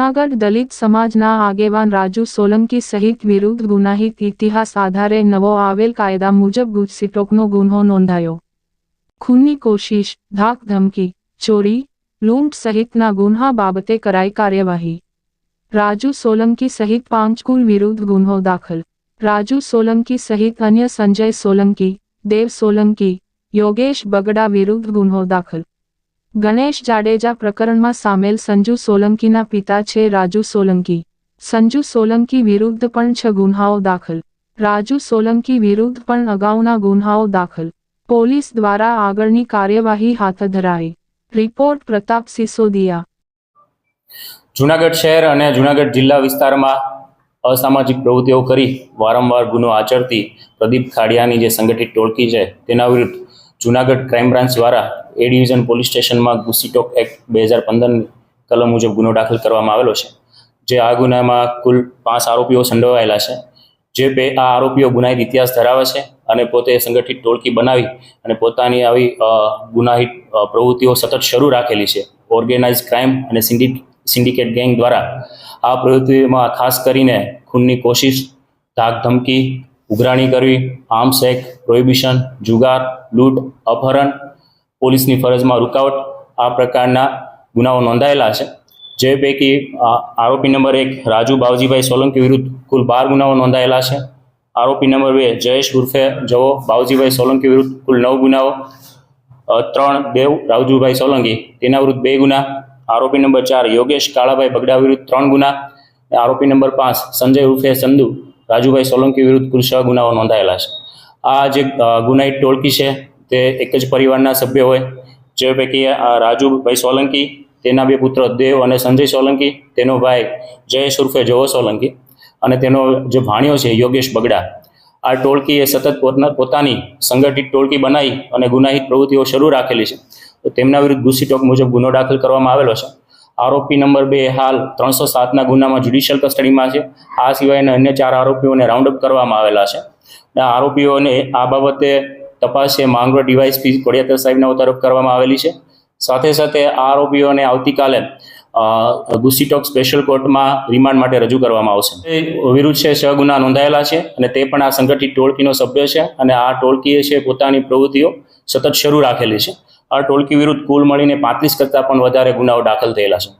જૂનાગઢ દલિત સમાજના આગેવાન રાજુ સોલંકી સહિત વિરુદ્ધ ગુનાહિત ઇતિહાસ આધારે નવો આવેલ કાયદા મુજબ ગુજસીટોકનો ગુન્હો નોંધાયો ખૂનની કોશિશ ધાક ધમકી ચોરી લૂંટ સહિતના ગુન્હા બાબતે કરાઈ કાર્યવાહી રાજુ સોલંકી સહિત પાંચ કુલ વિરુદ્ધ ગુન્હો દાખલ રાજુ સોલંકી સહિત અન્ય સંજય સોલંકી દેવ સોલંકી યોગેશ બગડા વિરુદ્ધ ગુન્હો દાખલ ગણેશ જાડેજા પ્રકરણમાં સામેલ સંજુ સોલંકીના પિતા છે રાજુ સોલંકી. સંજુ સોલંકી વિરુદ્ધ પણ છ ગુન્હાઓ દાખલ. રાજુ સોલંકી વિરુદ્ધ પણ અગાઉના ગુન્હાઓ દાખલ. પોલીસ દ્વારા આગળની કાર્યવાહી હાથ ધરાઈ. રિપોર્ટ પ્રતાપ સિસોદિયા. જુનાગઢ શહેર અને જુનાગઢ જિલ્લા વિસ્તારમાં અસામાજિક પ્રવૃત્તિઓ કરી વારંવાર ગુનો આચરતી પ્રદીપ ખાડિયાની જે સંગઠિત ટોળકી છે તેના વિરુદ્ધ જુનાગઢ ક્રાઇમ બ્રાન્ચ દ્વારા એ ડિવિઝન પોલીસ સ્ટેશનમાં ગુસીટોક એક્ટ બે હજાર પંદર કલમ મુજબ ગુનો દાખલ કરવામાં આવેલો છે. જે આ ગુનામાં કુલ પાંચ આરોપીઓ સંડોવાયેલા છે. જે બે આ આરોપીઓ ગુનાહિત ઇતિહાસ ધરાવે છે અને પોતે સંગઠિત ટોળકી બનાવી અને પોતાની આવી ગુનાહિત પ્રવૃત્તિઓ સતત શરૂ રાખેલી છે. ઓર્ગેનાઇઝ ક્રાઇમ અને સિન્ડિક, સિન્ડિકેટ ગેંગ દ્વારા આ પ્રવૃત્તિમાં ખાસ કરીને ખૂનની કોશિશ ધાક ધમકી ઉઘરાણી કરવી, આર્મ્સ એક્ટ, પ્રોહિબિશન, જુગાર, લૂંટ, અપહરણ પોલીસની ફરજમાં રૂકાવટ આ પ્રકારના ગુનાઓ નોંધાયેલા છે. જે પૈકી આરોપી નંબર એક રાજુ બાવજીભાઈ સોલંકી વિરુદ્ધ કુલ બાર ગુનાઓ નોંધાયેલા છે. આરોપી નંબર બે જયેશ ઉર્ફે જવો બાવજીભાઈ સોલંકી વિરુદ્ધ કુલ નવ ગુનાઓ. ત્રણ દેવ રાવજુભાઈ સોલંકી તેના વિરુદ્ધ બે ગુના. આરોપી નંબર ચાર યોગેશ કાળાભાઈ બગડા વિરુદ્ધ ત્રણ ગુના. આરોપી નંબર પાંચ સંજય ઉર્ફે સંધુ રાજુભાઈ સોલંકી વિરુદ્ધ કુલ છ ગુનાઓ નોંધાયેલા છે. આ જે ગુનાહિત ટોળકી છે તે એક જ પરિવારના સભ્ય હોય. જે પૈકી આ રાજુભાઈ સોલંકી, તેના બે પુત્ર દેવ અને સંજય સોલંકી, તેનો ભાઈ જયેશ ઉર્ફે જવો સોલંકી અને તેનો જે ભાણિયો છે યોગેશ બગડા. આ ટોળકીએ સતત પોતના સંગઠિત ટોળકી બનાવી અને ગુનાહિત પ્રવૃત્તિઓ શરૂ રાખેલી છે. તો તેમના વિરુદ્ધ ગુસ્સીટોક મુજબ ગુનો દાખલ કરવામાં આવેલો છે. આરોપી નંબર બે હાલ ત્રણસો સાતના ગુનામાં જ્યુડિશિયલ કસ્ટડીમાં છે. આ સિવાયના અન્ય ચાર આરોપીઓને રાઉન્ડ અપ કરવામાં આવેલા છે. આરોપીઓને આ બાબતે તપાસ છે માંગરોળ ડીવાયસપી કોડિયાતર સાહેબના તરફ કરવામાં આવેલી છે. સાથે સાથે આ આરોપીઓને આવતીકાલે ગુસીટોક સ્પેશિયલ કોર્ટમાં રિમાન્ડ માટે રજૂ કરવામાં આવશે. વિરુદ્ધ છે, છ ગુના નોંધાયેલા છે અને તે પણ આ સંગઠિત ટોળકીનો સભ્ય છે અને આ ટોળકીએ છે પોતાની પ્રવૃત્તિઓ સતત શરૂ રાખેલી છે. આ ટોળકી વિરુદ્ધ કુલ મળીને પાંત્રીસ કરતાં પણ વધારે ગુનાઓ દાખલ થયેલા છે.